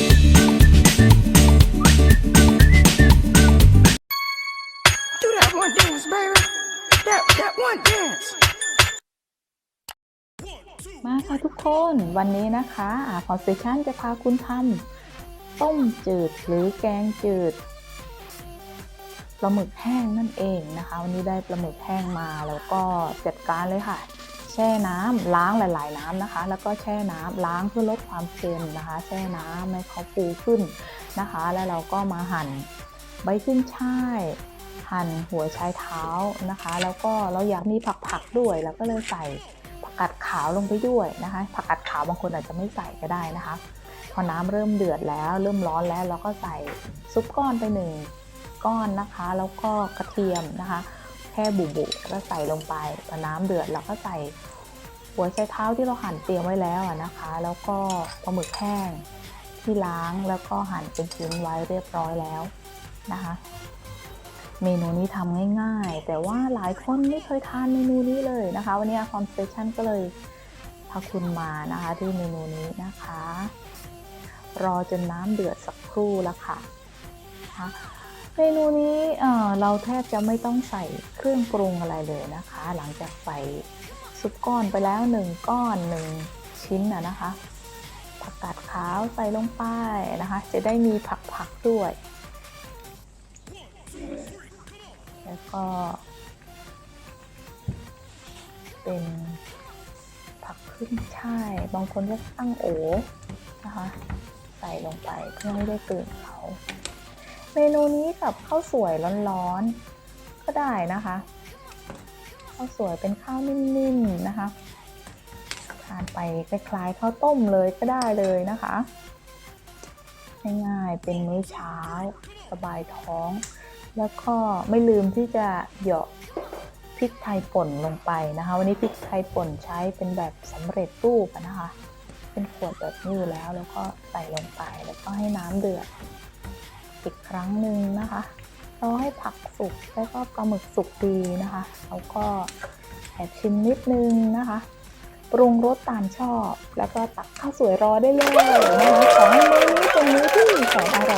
มาค่ะทุกคนวันนี้นะคะอาพอสเตชันจะพาคุณทำต้มจืดหรือแกงจืดปลาหมึกแห้งนั่นเองนะคะ วันนี้ได้ปลาหมึกแห้งมาแล้วก็จัดการเลยค่ะ ช่น้ำล้างหลาย ๆ น้ำนะคะ แล้วก็แช่น้ำล้างเพื่อลดความเค็มนะคะ แช่น้ำให้เขาฟูขึ้นนะคะ แล้วเราก็มาหั่นใบขึ้นช่าย หั่นหัวชายเท้านะคะ แล้วก็เราอยากมีผักๆด้วยเราก็เลยใส่ผักกาดขาวลงไปด้วยนะคะ ผักกาดขาวบางคนอาจจะไม่ใส่ก็ได้นะคะ พอน้ำเริ่มเดือดแล้ว เริ่มร้อนแล้วเราก็ใส่ซุปก้อนไปหนึ่งก้อนนะคะ แล้วก็กระเทียมนะคะ ค่บุบุๆแล้วก็ใส่ลงไปพอน้ำเดือดเราก็ใส่หัวไชเท้าที่เราหั่นเตรียมไว้แล้วนะคะ แล้วก็ปลาหมึกแห้งที่ล้างแล้วก็หั่นเป็นชิ้นไว้เรียบร้อยแล้วนะคะ เมนูนี้ทำง่ายๆ แต่ว่าหลายคนไม่เคยทานเมนูนี้เลยนะคะ วันนี้คอนสเตชันก็เลยพาคุณมานะคะที่เมนูนี้นะคะ รอจนน้ำเดือดสักครู่แล้วค่ะ นะคะ เมนูนี้เราแทบจะไม่ต้องใส่เครื่องปรุงอะไรเลยนะคะ หลังจากใส่ซุปก้อนไปแล้วหนึ่งก้อนหนึ่งชิ้นนะนะคะผักกาดขาวใส่ลงไปนะคะ จะได้มีผักๆด้วย แล้วก็ เป็นผักขึ้นช่ายบางคนเรียกตั้งโอนะคะ ใส่ลงไปเพื่อให้ได้กลิ่นเขา เมนูนี้กับข้าวสวยร้อนๆก็ได้นะคะข้าวสวยเป็นข้าวนิ่มๆนะคะ ทานไปคล้ายๆข้าวต้มเลยก็ได้เลยนะคะง่ายๆเป็นมื้อเช้าสบายท้อง แล้วก็ไม่ลืมที่จะเหยาะพริกไทยป่นลงไปนะคะ วันนี้พริกไทยป่นใช้เป็นแบบสำเร็จรูปนะคะ เป็นขวดแบบนี้อยู่แล้วแล้วก็ใส่ลงไปแล้วก็ให้น้ำเดือด อีกครั้งหนึ่งนะคะรอให้ผักสุกแล้วก็ปลาหมึกสุกดีนะคะแล้วก็แอบชิมนิดนึงนะคะ ปรุงรสตามชอบ แล้วก็ตักข้าวสวยรอได้เลยนะคะขอให้มื้อนี้เป็นมื้อที่แสนอร่อย